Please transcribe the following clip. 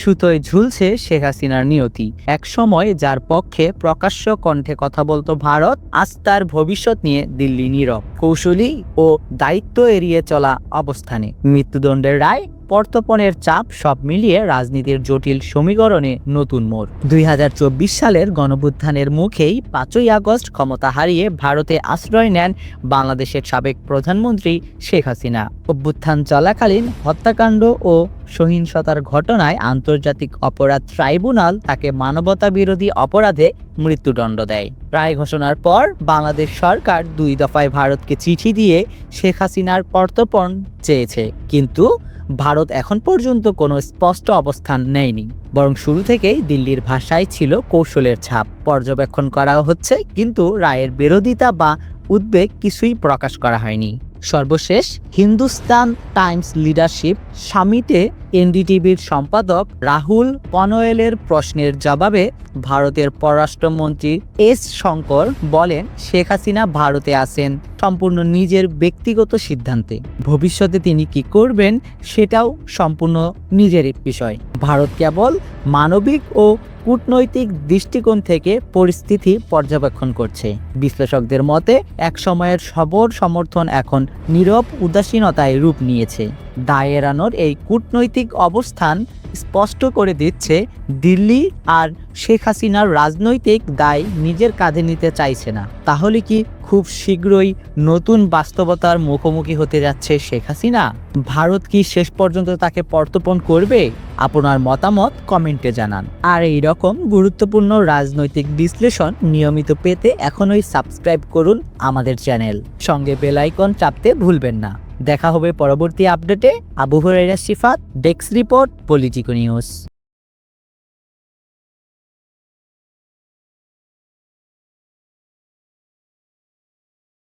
সুতোয় ঝুলছে শেখ হাসিনার নিয়তি। এক সময় যার পক্ষে প্রকাশ্য কণ্ঠে কথা বলতো ভারত, আজ তার ভবিষ্যৎ নিয়ে দিল্লি নীরব। কৌশলী ও দায়িত্ব এড়িয়ে চলা অবস্থানে। মৃত্যুদণ্ডের রায় প্রত্যর্পণের চাপ সব মিলিয়ে রাজনীতির জটিল সমীকরণে নতুন মোড়। দুই হাজার চব্বিশ সালের গণভুত্থানের মুখেই পাঁচই আগস্ট ক্ষমতা হারিয়ে ভারতে আশ্রয় নেন বাংলাদেশের সাবেক প্রধানমন্ত্রী শেখ হাসিনা। অভ্যুত্থান চলাকালীন হত্যাকাণ্ড ও সহিংসতার ঘটনায় আন্তর্জাতিক অপরাধ ট্রাইব্যুনাল তাকে মানবতা বিরোধী অপরাধে মৃত্যুদণ্ড দেয়। রায় ঘোষণার পর বাংলাদেশ সরকার দুই দফায় ভারতকে চিঠি দিয়ে শেখ হাসিনার প্রত্যর্পণ চেয়েছে। কিন্তু ভারত এখন পর্যন্ত কোনো স্পষ্ট অবস্থান নেয়নি। বরং শুরু থেকেই দিল্লির ভাষায় ছিল কৌশলের ছাপ। পর্যবেক্ষণ করা হচ্ছে, কিন্তু রায়ের বিরোধিতা বা উদ্বেগ কিছুই প্রকাশ করা হয়নি। সর্বশেষ হিন্দুস্তান টাইমস লিডারশিপ সামিটে এনডিটিভির সম্পাদক রাহুল পনোয়েলের প্রশ্নের জবাবে ভারতের পররাষ্ট্রমন্ত্রী এস শঙ্কর বলেন, শেখ হাসিনা ভারতে আসেন সম্পূর্ণ নিজের ব্যক্তিগত সিদ্ধান্তে। ভবিষ্যতে তিনি কি করবেন সেটাও সম্পূর্ণ নিজের বিষয়। ভারত কেবল মানবিক ও কূটনৈতিক দৃষ্টিকোণ থেকে পরিস্থিতি পর্যবেক্ষণ করছে। বিশ্লেষকদের মতে এক সময়ের সবর সমর্থন এখন নীরব উদাসীনতায় রূপ নিয়েছে। দায় এড়ানোর এই কূটনৈতিক অবস্থান স্পষ্ট করে দিচ্ছে, দিল্লি আর শেখ হাসিনার রাজনৈতিক দায় নিজের কাঁধে নিতে চাইছে না। তাহলে কি খুব শীঘ্রই নতুন বাস্তবতার মুখোমুখি হতে যাচ্ছে শেখ হাসিনা? ভারত কি শেষ পর্যন্ত তাকে প্রত্যর্পণ করবে? আপনার মতামত কমেন্টে জানান। আর এই রকম গুরুত্বপূর্ণ রাজনৈতিক বিশ্লেষণ নিয়মিত পেতে এখনই সাবস্ক্রাইব করুন আমাদের চ্যানেল। সঙ্গে বেল আইকন চাপতে ভুলবেন না। দেখা হবে পরবর্তী আপডেটে। Abu Hurayra Sifat desk report Politico news.